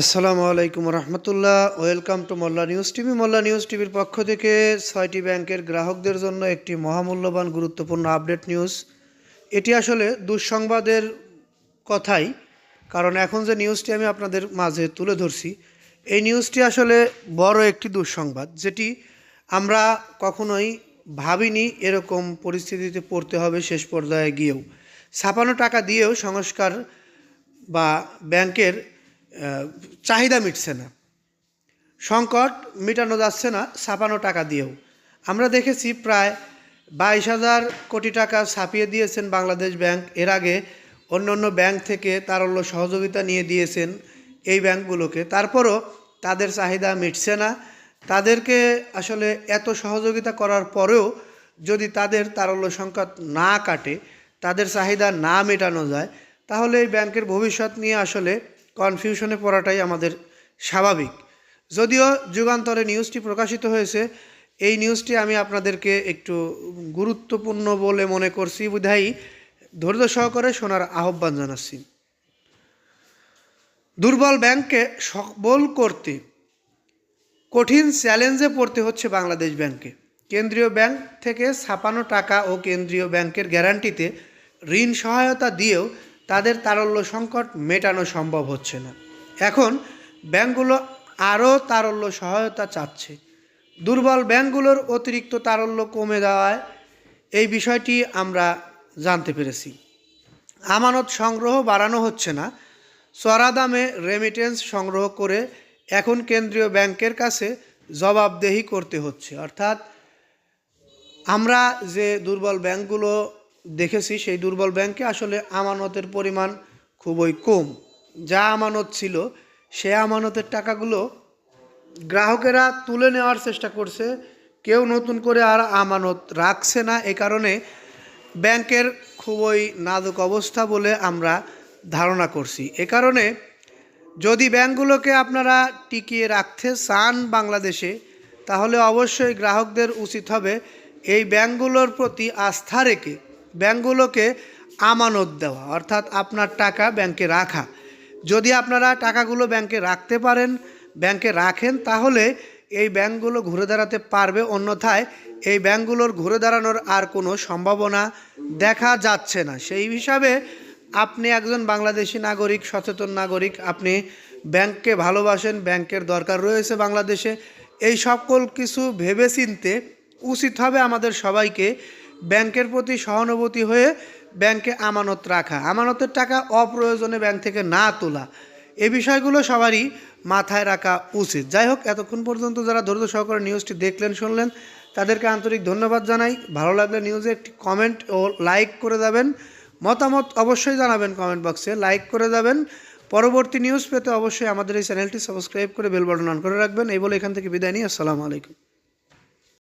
আসসালামু আলাইকুম রহমতুল্লাহ। Welcome to Molla news TV. Molla news টিভির পক্ষ থেকে ছয়টি ব্যাংকের গ্রাহকদের জন্য একটি মহামূল্যবান, গুরুত্বপূর্ণ আপডেট নিউজ। এটি আসলে দুঃসংবাদের কথাই, কারণ এখন যে নিউজটি আমি আপনাদের মাঝে তুলে ধরছি, এই নিউজটি আসলে বড় একটি দুঃসংবাদ, যেটি আমরা কখনোই ভাবিনি এরকম পরিস্থিতিতে পড়তে হবে শেষ পর্যায়ে গিয়েও। ছাপানো টাকা দিয়েও সংস্কার বা ব্যাংকের চাহিদা মিটছে না। সংকট মেটানো যাচ্ছে না, ছাপানো টাকা দিয়েও। আমরা দেখেছি প্রায় বাইশ হাজার কোটি টাকা ছাপিয়ে দিয়েছেন বাংলাদেশ ব্যাংক। এর আগে অন্য অন্য ব্যাংক থেকে তারল্য সহযোগিতা নিয়ে দিয়েছেন এই ব্যাংকগুলোকে। তারপরও তাদের চাহিদা মিটছে না। তাদেরকে আসলে এত সহযোগিতা করার পরেও যদি তাদের তারল্য সংকট না কাটে, তাদের চাহিদা না মেটানো যায়, তাহলে এই ব্যাংকের ভবিষ্যৎ নিয়ে আসলে কনফিউশনে পড়াটাই আমাদের স্বাভাবিক। যদিও যুগান্তরে নিউজটি প্রকাশিত হয়েছে, এই নিউজটি আমি আপনাদেরকে একটু গুরুত্বপূর্ণ বলে মনে করছি বিধায়ী ধৈর্য সহকারে শোনার আহ্বান জানাচ্ছি। দুর্বল ব্যাংককে সবল করতে কঠিন চ্যালেঞ্জে পড়তে হচ্ছে বাংলাদেশ ব্যাংকে কেন্দ্রীয় ব্যাংক থেকে ছাপানো টাকা ও কেন্দ্রীয় ব্যাংকের গ্যারান্টিতে ঋণ সহায়তা দিয়েও তাদের তারল্য সংকট মেটানো সম্ভব হচ্ছে না। এখন ব্যাংকগুলো আরও তারল্য সহায়তা চাচ্ছে। দুর্বল ব্যাংকগুলোর অতিরিক্ত তারল্য কমে দেওয়ায় এই বিষয়টি আমরা জানতে পেরেছি। আমানত সংগ্রহ বাড়ানো হচ্ছে না। চড়া দামে রেমিটেন্স সংগ্রহ করে এখন কেন্দ্রীয় ব্যাংকের কাছে জবাবদেহি করতে হচ্ছে। অর্থাৎ আমরা যে দুর্বল ব্যাংকগুলো দেখেছি, সেই দুর্বল ব্যাংকে আসলে আমানতের পরিমাণ খুবই কম। যা আমানত ছিল, সে আমানতের টাকাগুলো গ্রাহকেরা তুলে নেওয়ার চেষ্টা করছে। কেউ নতুন করে আর আমানত রাখছে না। এ কারণে ব্যাংকের খুবই নাজুক অবস্থা বলে আমরা ধারণা করছি। এ কারণে যদি ব্যাংকগুলোকে আপনারা টিকিয়ে রাখতে চান বাংলাদেশে, তাহলে অবশ্যই গ্রাহকদের উচিত হবে এই ব্যাংকগুলোর প্রতি আস্থা রেখে ব্যাংকগুলোকে আমানত দেওয়া, অর্থাৎ আপনার টাকা ব্যাংকে রাখা। যদি আপনারা টাকাগুলো ব্যাংকে রাখতে পারেন, ব্যাংকে রাখেন, তাহলে এই ব্যাংকগুলো ঘুরে দাঁড়াতে পারবে। অন্যথায় এই ব্যাংকগুলোর ঘুরে দাঁড়ানোর আর কোনো সম্ভাবনা দেখা যাচ্ছে না। সেই হিসাবে আপনি একজন বাংলাদেশি নাগরিক, সচেতন নাগরিক, আপনি ব্যাংককে ভালোবাসেন, ব্যাংকের দরকার রয়েছে বাংলাদেশে। এই সকল কিছু ভেবেচিন্তে উচিত হবে আমাদের সবাইকে ব্যাংকের প্রতি সহানুভূতি হয়ে ব্যাংকে আমানত রাখা। আমানতের টাকা অপ্রয়োজনে ব্যাংক থেকে না তোলা, এ বিষয়গুলো সবারই মাথায় রাখা উচিত। যাই হোক, এতক্ষণ পর্যন্ত যারা ধৈর্য সহকারে নিউজটি দেখলেন, শুনলেন, তাদেরকে আন্তরিক ধন্যবাদ জানাই। ভালো লাগলে নিউজে একটি কমেন্ট ও লাইক করে যাবেন। মতামত অবশ্যই জানাবেন কমেন্ট বক্সে, লাইক করে যাবেন। পরবর্তী নিউজ পেতে অবশ্যই আমাদের এই চ্যানেলটি সাবস্ক্রাইব করে বেল অন করে রাখবেন। এই বলে এখান থেকে বিদায় নিই। আসসালামু আলাইকুম।